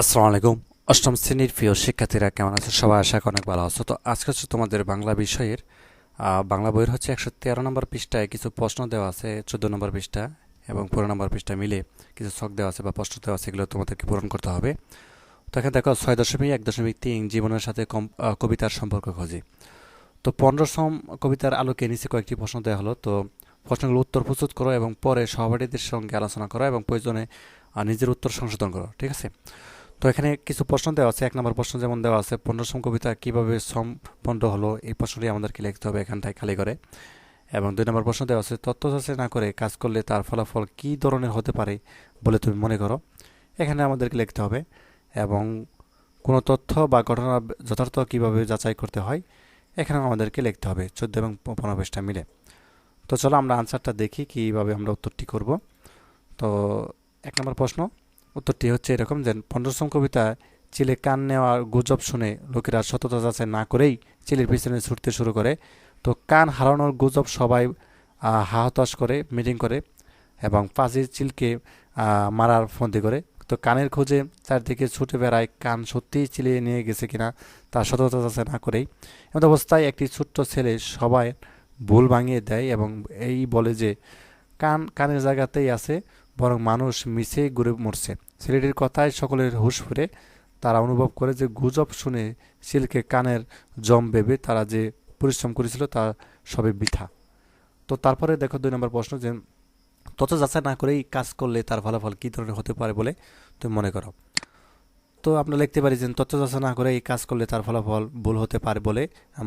আসসালামু আলাইকুম অষ্টম শ্রেণির প্রিয় শিক্ষার্থীরা, কেমন আছে? সবাই আশা অনেক ভালো আছো। তো আজকে হচ্ছে তোমাদের বাংলা বিষয়ের বাংলা বইয়ের হচ্ছে একশো তেরো নম্বর পৃষ্ঠায় কিছু প্রশ্ন দেওয়া আছে, চোদ্দ নম্বর পৃষ্ঠা এবং পনেরো নম্বর পৃষ্ঠা মিলে কিছু ছক দেওয়া আছে বা প্রশ্ন দেওয়া আছে, এগুলো তোমাদেরকে পূরণ করতে হবে। তো এখানে দেখো, ছয় দশমিক এক দশমিক তিন জীবনের সাথে কবিতার সম্পর্ক খোঁজে। তো পনেরো সম কবিতার আলোকে নিচে কয়েকটি প্রশ্ন দেওয়া হলো। তো প্রশ্নগুলো উত্তর প্রস্তুত করো এবং পরে সহপাঠীদের সঙ্গে আলোচনা করো এবং প্রয়োজনে নিজের উত্তর সংশোধন করো, ঠিক আছে? তো এখানে কিছু প্রশ্ন দেওয়া আছে, এক নম্বর প্রশ্ন যেমন দেওয়া আছে পনেরোসম কবিতা কীভাবে সম্পন্ন হলো? এই প্রশ্নটি আমাদেরকে লিখতে হবে এখানটায় খালি করে। এবং দুই নম্বর প্রশ্ন দেওয়া আছে, তথ্য যাচাই না করে কাজ করলে তার ফলাফল কী ধরনের হতে পারে বলে তুমি মনে করো? এখানে আমাদেরকে লিখতে হবে, এবং কোনো তথ্য বা ঘটনা যথার্থ কীভাবে যাচাই করতে হয়? এখানে আমাদেরকে লিখতে হবে, চোদ্দ এবং পনেরো মিলে। তো চলো আমরা আনসারটা দেখি কীভাবে আমরা উত্তরটি করব। তো এক নম্বর প্রশ্ন উত্তরটি হচ্ছে এরকম যে পনেরোসম কবিতা চিলে কান নেওয়ার গুজব শুনে লোকেরা সততা যাচাই না করেই চিলের পিছনে ছুটতে শুরু করে। তো কান হারানোর গুজব সবাই হাহতাশ করে, মিটিং করে এবং পাজি চিলকে মারার ফন্দি করে। তো কানের খোঁজে চারদিকে ছুটে বেড়ায় কান সত্যিই চিলিয়ে নিয়ে গেছে কিনা তার সততা যাচাই না করেই। এমন অবস্থায় একটি ছোট্ট ছেলে সবাই ভুল ভাঙিয়ে দেয় এবং এই বলে যে, কান কানের জায়গাতেই আছে বরং মানুষ মিশে ঘুরে মরছে। ছেলেটির কথায় সকলের হুশ ফিরে। তারা অনুভব করে যে গুজব শুনে সিল্কে কানের জম ভেবে তারা যে পরিশ্রম করেছিল তা সবে বৃথা। তো তারপরে দেখো দুই নম্বর প্রশ্ন যে তত যাচাই না করেই কাজ করলে তার ফলাফল কী ধরনের হতে পারে বলে তুমি মনে করো? তো আমরা লিখতে পারি যে তথ্য যাচাই না করে এই কাজ করলে তার ফলাফল ভুল হতে পারে বলে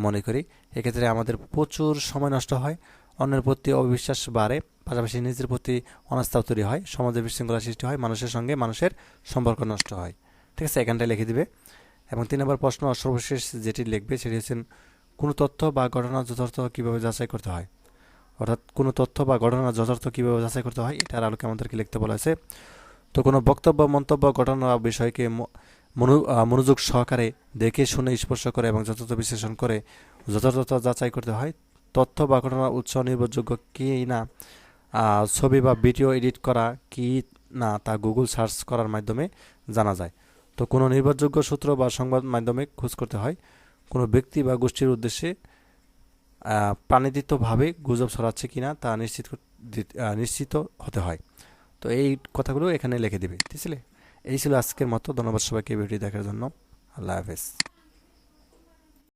মনে করি। এক্ষেত্রে আমাদের প্রচুর সময় নষ্ট হয়, অন্যের প্রতি অবিশ্বাস বাড়ে, পাশাপাশি নিজের প্রতি অনাস্থা তৈরি হয়, সমাজে বিশৃঙ্খলা সৃষ্টি হয়, মানুষের সঙ্গে মানুষের সম্পর্ক নষ্ট হয়। ঠিক আছে, এখানটায় লিখে দিবে। এবং তিন নম্বর প্রশ্ন সর্বশেষ যেটি লিখবে সেটি হচ্ছেন কোনো তথ্য বা ঘটনা যথার্থ কীভাবে যাচাই করতে হয়? অর্থাৎ কোনো তথ্য বা ঘটনা যথার্থ কীভাবে যাচাই করতে হয়, এটার আলোকে আমাদেরকে লিখতে বলা হয়েছে তো কোনো বক্তব্য মন্তব্য ঘটনা বিষয়কে মনো- মনোযোগ সহকারে দেখে শুনে স্পর্শ করে এবং যথাযথ বিশ্লেষণ করে যথাযথ যাচাই করতে হয়, তথ্য বা ঘটনার উৎস নির্ভরযোগ্য কি না ছবি বা ভিডিও এডিট করা কি না তা গুগল সার্চ করার মাধ্যমে জানা যায়। তো কোনো নির্ভরযোগ্য সূত্র বা সংবাদ মাধ্যমে খোঁজ করতে হয়। কোনো ব্যক্তি বা গোষ্ঠীর উদ্দেশ্যে প্রাণিদিতভাবে গুজব ছড়াচ্ছে কিনা তা নিশ্চিত নিশ্চিত হতে হয়। তো এই কথাগুলো এখানে লিখে দিবে, ঠিক আছে? এই ছিল আজকের মতো। ধন্যবাদ সবাইকে ভিডিও দেখার জন্য। আল্লাহ হাফেজ।